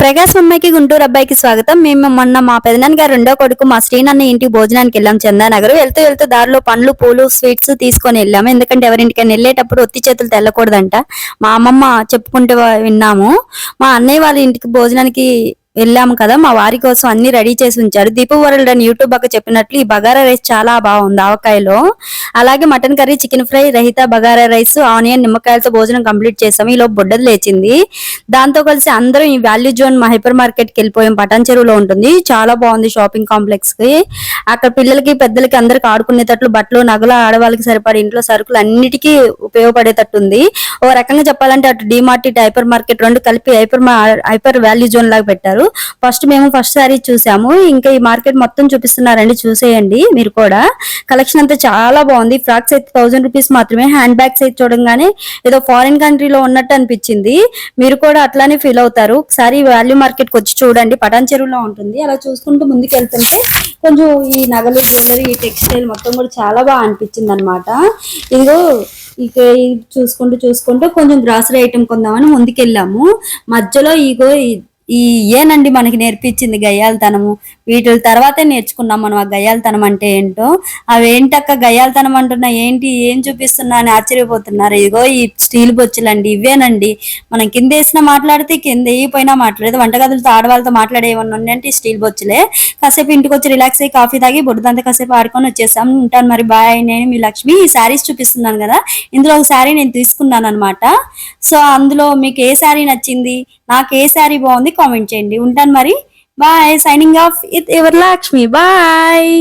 ప్రకాశ్ అమ్మాయికి గుంటూరు అబ్బాయికి స్వాగతం. మేము మొన్న మా పెదనాన్న గారు రెండో కొడుకు మా శ్రీనన్న ఇంటికి భోజనానికి వెళ్ళాం చందానగర్. వెళ్తూ వెళ్తూ దారిలో పండ్లు పూలు స్వీట్స్ తీసుకొని వెళ్ళాము. ఎందుకంటే ఎవరింటికైనా వెళ్ళేటప్పుడు ఒత్తి చేతులు తెల్లకూడదంట. మా అమ్మమ్మ చెప్పుకుంటూ విన్నాము. మా అన్నయ్య వాళ్ళ ఇంటికి భోజనానికి వెళ్ళాము కదా మా వారి కోసం అన్ని రెడీ చేసి ఉంచారు. దీపు వరల్డ్ అని యూట్యూబ్ అక్క చెప్పినట్లు ఈ బగారా రైస్ చాలా బాగుంది ఆవకాయలో. అలాగే మటన్ కర్రీ చికెన్ ఫ్రై రహిత బగారా రైస్ ఆనియన్ నిమ్మకాయలతో భోజనం కంప్లీట్ చేసాము. ఈలో బుడ్డది లేచింది. దాంతో కలిసి అందరం ఈ వాల్యూ జోన్ మా హైపర్ మార్కెట్కి వెళ్ళిపోయాం. పటాన్ చెరువులో ఉంటుంది. చాలా బాగుంది షాపింగ్ కాంప్లెక్స్కి అక్కడ పిల్లలకి పెద్దలకి అందరికి ఆడుకునేటట్లు బట్టలు నగలు ఆడవాళ్ళకి సరిపడే ఇంట్లో సరుకులు అన్నిటికీ ఉపయోగపడేటట్టు ఉంది ఓ రకంగా చెప్పాలంటే అటు డిమార్ట్ ఇటు హైపర్ మార్కెట్ రెండు కలిపి హైపర్ హైపర్ వాల్యూ జోన్ లాగా పెట్టారు. ఫస్ట్ మేము ఫస్ట్ శారీ చూసాము. ఇంకా ఈ మార్కెట్ మొత్తం చూపిస్తున్నారండి. చూసేయండి మీరు కూడా. కలెక్షన్ అంతా చాలా బాగుంది. ఫ్రాక్స్ అయితే థౌసండ్ రూపీస్ మాత్రమే. హ్యాండ్ బ్యాగ్స్ అయితే చూడంగానే ఏదో ఫారిన్ కంట్రీలో ఉన్నట్టు అనిపించింది. మీరు కూడా అట్లానే ఫీల్ అవుతారు. ఒకసారి వాల్యూ మార్కెట్కి వచ్చి చూడండి. పటాన్ చెరువులో ఉంటుంది. అలా చూసుకుంటూ ముందుకు వెళ్తుంటే కొంచెం ఈ నగలు జ్యువెలరీ ఈ టెక్స్టైల్ మొత్తం కూడా చాలా బాగా అనిపించింది అనమాట ఇదిగో ఇక చూసుకుంటూ చూసుకుంటూ కొంచెం గ్రాసరీ ఐటమ్ కొందామని ముందుకెళ్ళాము. మధ్యలో ఇగో ఈ- ఏనండి మనకి నేర్పించింది గయ్యాలతనము. వీటి తర్వాతే నేర్చుకున్నాం మనం ఆ గయ్యాలతనం అంటే ఏంటో. అవి ఏంటక్క గయ్యాలతనం అంటున్నా ఏంటి ఏం చూపిస్తున్నా అని ఆశ్చర్యపోతున్నారు. ఇదిగో ఈ స్టీల్ బొచ్చులండి ఇవేనండి మనం కింద వేసినా మాట్లాడితే కింద వేయిపోయినా మాట్లాడేది వంటగదులతో ఆడవాళ్ళతో మాట్లాడేవన్నీ ఏమన్నా ఉన్నాయంటే ఈ స్టీల్ బొచ్చులే. కాసేపు ఇంటికి వచ్చి రిలాక్స్ అయ్యి కాఫీ తాగి బుడ్డదంతా కాసేపు ఆడుకొని వచ్చేసాం. ఉంటాను మరి బాయ్ నేను మీ లక్ష్మి. ఈ శారీస్ చూపిస్తున్నాను కదా. ఇందులో ఒక శారీ నేను తీసుకున్నాను అనమాట సో అందులో మీకు ఏ శారీ నచ్చింది? నాకు ఏ శారీ బాగుంది? కామెంట్ చేయండి. ఉంటాను మరి. Bye signing off with ever Lakshmi bye